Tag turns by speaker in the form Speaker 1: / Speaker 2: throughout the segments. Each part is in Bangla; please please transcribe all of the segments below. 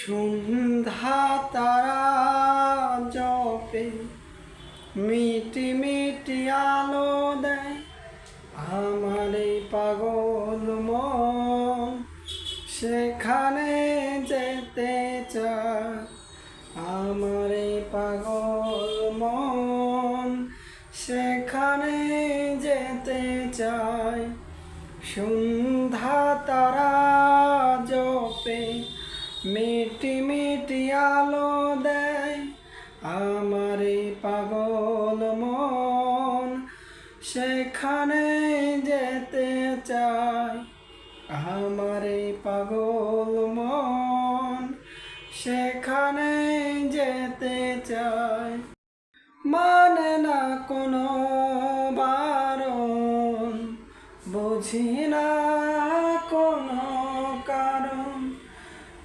Speaker 1: সন্ধ্যা তারা জপে, মিটি মিটি আলো দেয় আমার এই পাগল মন। সেখানে যেতে চায় আমার এই পাগল মন। সেখানে যেতে চায় সন্ধ্যা তারা জপে মিটি মিটি আলো দেয় আমার পাগল মন। সেখানে যেতে চায় আমার পাগল মন। সেখানে যেতে চায় মানে না কোনো বারণ। বুঝি না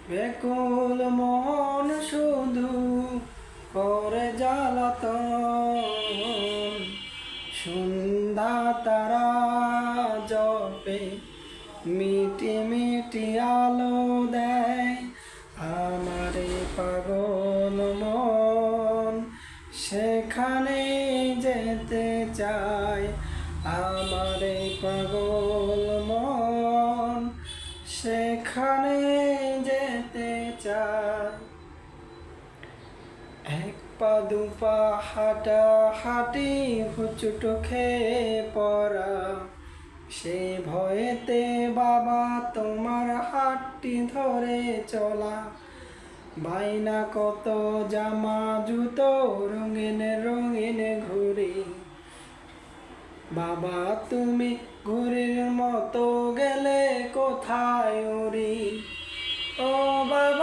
Speaker 1: বেকুল মন শুধু করে জ্বালাতন। সন্ধ্যা তারা জপে, মিটি মিটি আলো দেয় আমার পাগল মন। সেখানে যেতে চায় আমার পাগল মন। সেখানে যেতে এক পা দুপা হাঁটা, হাঁটি, হুচুট খেয়ে পড়া। সে ভয়েতে বাবা, তোমার ধরে চলা। বাইনা কত জামা, জুতো, রঙিন রঙিন ঘুরি বাবা, তুমি ঘুরির মতো গেলে কোথায় উড়ি? ও বাবা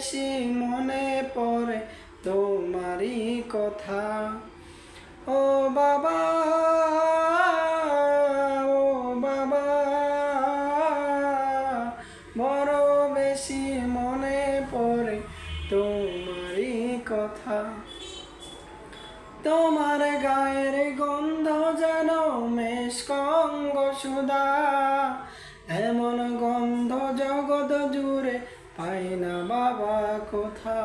Speaker 1: বেশি মনে পড়ে তোমারই কথা। ও বাবা ও বাবা, বড় বেশি মনে পড়ে তোমারই কথা। তোমার গায়ের গন্ধ যেন মেষকঙ্গ সুদা এমন গন্ধ জগৎ জুড়ে পাই না বাবা কোথা।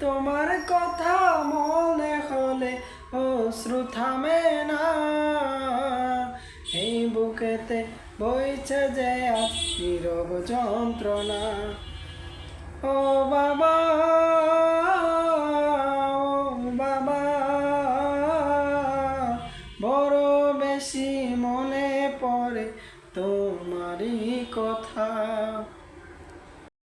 Speaker 1: তোমার কথা মনে হলে অশ্রু থামে না। এই বুকেতে বইছে যে নীরব যন্ত্রণা। ও বাবা বাবা, বড় বেশি মনে পড়ে তোমারই কথা।